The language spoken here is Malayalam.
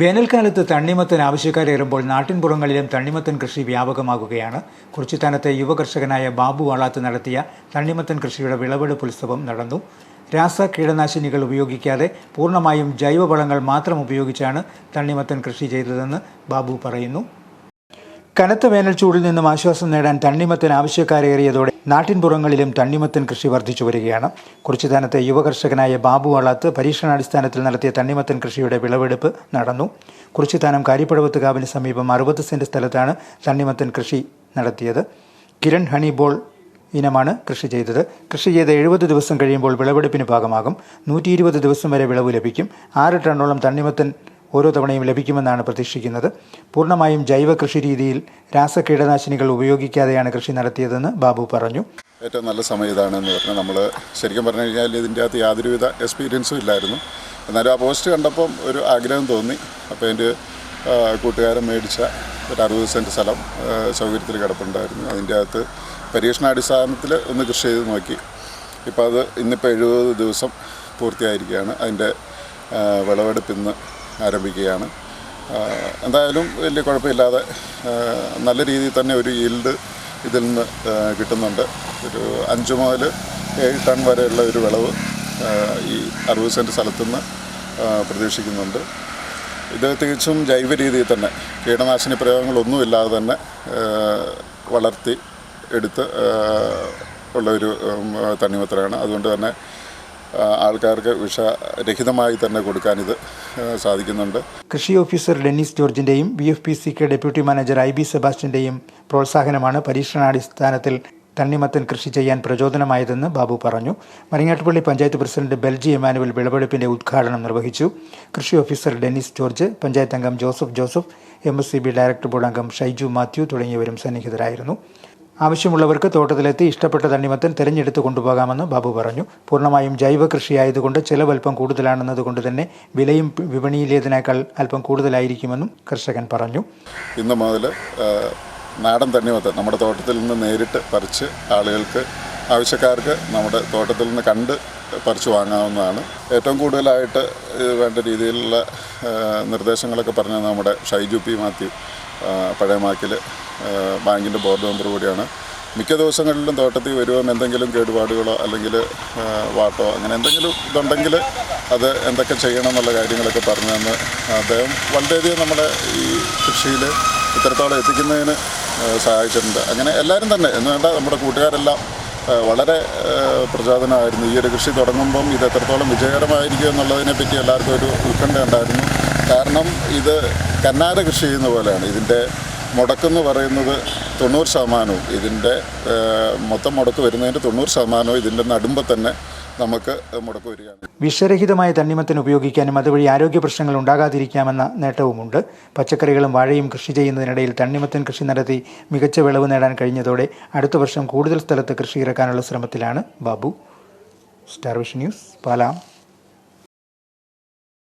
വേനൽക്കാലത്ത് തണ്ണിമത്തൻ ആവശ്യക്കാരേറുമ്പോൾ നാട്ടിൻപുറങ്ങളിലും തണ്ണിമത്തൻ കൃഷി വ്യാപകമാകുകയാണ്. കുറിച്ചിത്താനത്തെ യുവകർഷകനായ ബാബു വാളാത്ത് നടത്തിയ തണ്ണിമത്തൻ കൃഷിയുടെ വിളവെടുപ്പ് ഉത്സവം നടന്നു. രാസ കീടനാശിനികൾ ഉപയോഗിക്കാതെ പൂർണമായും ജൈവവളങ്ങൾ മാത്രം ഉപയോഗിച്ചാണ് തണ്ണിമത്തൻ കൃഷി ചെയ്തതെന്ന് ബാബു പറയുന്നു. കനത്ത വേനൽ ചൂടിൽ നിന്നും ആശ്വാസം നേടാൻ തണ്ണിമത്തൻ ആവശ്യക്കാരേറിയതോടെ നാട്ടിൻപുറങ്ങളിലും തണ്ണിമത്തൻ കൃഷി വർദ്ധിച്ചു വരികയാണ്. കുറിച്ചിതാനത്തെ യുവകർഷകനായ ബാബു വളാത്ത് പരീക്ഷണാടിസ്ഥാനത്തിൽ നടത്തിയ തണ്ണിമത്തൻ കൃഷിയുടെ വിളവെടുപ്പ് നടന്നു. കുറിച്ചിതാനം കാരിപ്പടവത്ത് കാവിന് സമീപം അറുപത് സെന്റ് സ്ഥലത്താണ് തണ്ണിമത്തൻ കൃഷി നടത്തിയത്. കിരൺ ഹണിബോൾ ഇനമാണ് കൃഷി ചെയ്തത്. കൃഷി ചെയ്ത് എഴുപത് ദിവസം കഴിയുമ്പോൾ വിളവെടുപ്പിന് ഭാഗമാകും. നൂറ്റി ദിവസം വരെ വിളവ് ലഭിക്കും. ആറ് ടണ്ണോളം തണ്ണിമത്തൻ ഓരോ തവണയും ലഭിക്കുമെന്നാണ് പ്രതീക്ഷിക്കുന്നത്. പൂർണമായും ജൈവ കൃഷി രീതിയിൽ രാസ കീടനാശിനികൾ ഉപയോഗിക്കാതെയാണ് കൃഷി നടത്തിയതെന്ന് ബാബു പറഞ്ഞു. ഏറ്റവും നല്ല സമയം ഇതാണെന്ന് പറഞ്ഞാൽ നമ്മൾ ശരിക്കും പറഞ്ഞു കഴിഞ്ഞാൽ ഇതിന്റെ അകത്ത് യാതൊരുവിധ എക്സ്പീരിയൻസും ഇല്ലായിരുന്നു. എന്നാലും ആ പോസ്റ്റ് കണ്ടപ്പം ഒരു ആഗ്രഹം തോന്നി. അപ്പോൾ എന്റെ കൂട്ടുകാരൻ മേടിച്ച ഒരു അറുപത് സെന്റ് സ്ഥലം സൗകര്യത്തിൽ കിടപ്പുണ്ടായിരുന്നു. അതിന്റെ അകത്ത് പരീക്ഷണാടിസ്ഥാനത്തിൽ ഒന്ന് കൃഷി ചെയ്ത് നോക്കി. ഇപ്പോൾ അത് ഇന്നിപ്പോൾ എഴുപത് ദിവസം പൂർത്തിയായിരിക്കുകയാണ്. അതിന്റെ വിളവെടുപ്പ് ഇന്ന് ആരംഭിക്കുകയാണ്. എന്തായാലും വലിയ കുഴപ്പമില്ലാതെ നല്ല രീതിയിൽ തന്നെ ഒരു ഈൽഡ് ഇതിൽ നിന്ന് കിട്ടുന്നുണ്ട്. ഒരു അഞ്ച് മുതൽ ഏഴ് ടൺ വരെയുള്ള ഒരു വിളവ് ഈ അറുപത് സെന്റ് സ്ഥലത്തുനിന്ന് നിന്ന് പ്രതീക്ഷിക്കുന്നുണ്ട്. ഇത് തികച്ചും ജൈവ രീതിയിൽ തന്നെ കീടനാശിനി പ്രയോഗങ്ങളൊന്നുമില്ലാതെ തന്നെ വളർത്തി എടുത്ത് ഉള്ള ഒരു തണ്ണിമത്തരാണ് അതുകൊണ്ട് തന്നെ ആൾക്കാർക്ക് വിഷരഹിതമായി തന്നെ കൊടുക്കാൻ ഇത് സാധിക്കുന്നുണ്ട്. കൃഷി officer Dennis ജോർജിന്റെയും B F P C K deputy manager I B സെബാസ്റ്റിന്റെയും പ്രോത്സാഹനമാണ് പരീക്ഷണാടിസ്ഥാനത്തിൽ തണ്ണിമത്തൻ കൃഷി ചെയ്യാൻ പ്രചോദനമായതെന്ന് ബാബു പറഞ്ഞു. മരിങ്ങാട്ടുപള്ളി പഞ്ചായത്ത് പ്രസിഡന്റ് ബെൽജി എമാനുവൽ വിളവെടുപ്പിന്റെ ഉദ്ഘാടനം നിർവഹിച്ചു. കൃഷി ഓഫീസർ ഡെന്നിസ് ജോർജ് പഞ്ചായത്ത് അംഗം Joseph Joseph M director board അംഗം ഷൈജു മാത്യു തുടങ്ങിയവരും സന്നിഹിതരായിരുന്നു. ആവശ്യമുള്ളവർക്ക് തോട്ടത്തിലെത്തി ഇഷ്ടപ്പെട്ട തണ്ണിമത്തൻ തിരഞ്ഞെടുത്ത് കൊണ്ടുപോകാമെന്ന് ബാബു പറഞ്ഞു. പൂർണമായും ജൈവ കൃഷിയായതുകൊണ്ട് ചിലവൽപ്പം കൂടുതലാണെന്നതുകൊണ്ട് തന്നെ വിലയും വിപണിയിലേതിനേക്കാൾ അല്പം കൂടുതലായിരിക്കുമെന്നും കർഷകൻ പറഞ്ഞു. ഇന്ന് മുതൽ നാടൻ തണ്ണിമത്തൻ നമ്മുടെ തോട്ടത്തിൽ നിന്ന് നേരിട്ട് പറിച്ച് ആളുകൾക്ക് ആവശ്യക്കാർക്ക് നമ്മുടെ തോട്ടത്തിൽ നിന്ന് കണ്ട് പറിച്ചു വാങ്ങാവുന്നതാണ്. ഏറ്റവും കൂടുതലായിട്ട് വേണ്ട രീതിയിലുള്ള നിർദ്ദേശങ്ങളൊക്കെ പറഞ്ഞ നമ്മുടെ ഷൈജു പി മാത്യു പഴയമാക്കിൽ ബാങ്കിന്റെ ബോർഡ് മെമ്പർ കൂടിയാണ്. മിക്ക ദിവസങ്ങളിലും തോട്ടത്തിൽ വരുവാൻ എന്തെങ്കിലും കേടുപാടുകളോ അല്ലെങ്കിൽ വാട്ടോ അങ്ങനെ എന്തെങ്കിലും ഇതുണ്ടെങ്കിൽ അത് എന്തൊക്കെ ചെയ്യണം എന്നുള്ള കാര്യങ്ങളൊക്കെ പറഞ്ഞു തന്ന് അദ്ദേഹം വളരെയധികം നമ്മുടെ ഈ കൃഷിയിൽ ഇത്രത്തോളം എത്തിക്കുന്നതിന് സഹായിച്ചിട്ടുണ്ട്. അങ്ങനെ എല്ലാവരും തന്നെ. എന്ന് വേണ്ട നമ്മുടെ കൂട്ടുകാരെല്ലാം വളരെ പ്രചോദനമായിരുന്നു ഈ ഒരു കൃഷി തുടങ്ങുമ്പം ഇത് എത്രത്തോളം വിജയകരമായിരിക്കും എന്നുള്ളതിനെ പറ്റി എല്ലാവർക്കും ഒരു ഉത്കണ്ഠ ഉണ്ടായിരുന്നു. കാരണം ഇത് കന്നാര കൃഷി ചെയ്യുന്ന പോലെയാണ്. ഇതിന്റെ മുടക്കെന്ന് പറയുന്നത് തൊണ്ണൂറ് ശതമാനവും. ഇതിന്റെ മൊത്തം മുടക്ക് വരുന്നതിന്റെ തൊണ്ണൂറ് ശതമാനവും ഇതിന്റെ നടുമ്പോൾ തന്നെ നമുക്ക് മുടക്കു വരികയാണ്. വിഷരഹിതമായ തണ്ണിമത്തൻ ഉപയോഗിക്കാനും അതുവഴി ആരോഗ്യ പ്രശ്നങ്ങൾ ഉണ്ടാകാതിരിക്കാമെന്ന നേട്ടവുമുണ്ട്. പച്ചക്കറികളും വാഴയും കൃഷി ചെയ്യുന്നതിനിടയിൽ തണ്ണിമത്തൻ കൃഷി നടത്തി മികച്ച വിളവ് നേടാൻ കഴിഞ്ഞതോടെ അടുത്ത വർഷം കൂടുതൽ സ്ഥലത്ത് കൃഷി ഇറക്കാനുള്ള ശ്രമത്തിലാണ് ബാബു. Star vision news പാലാം.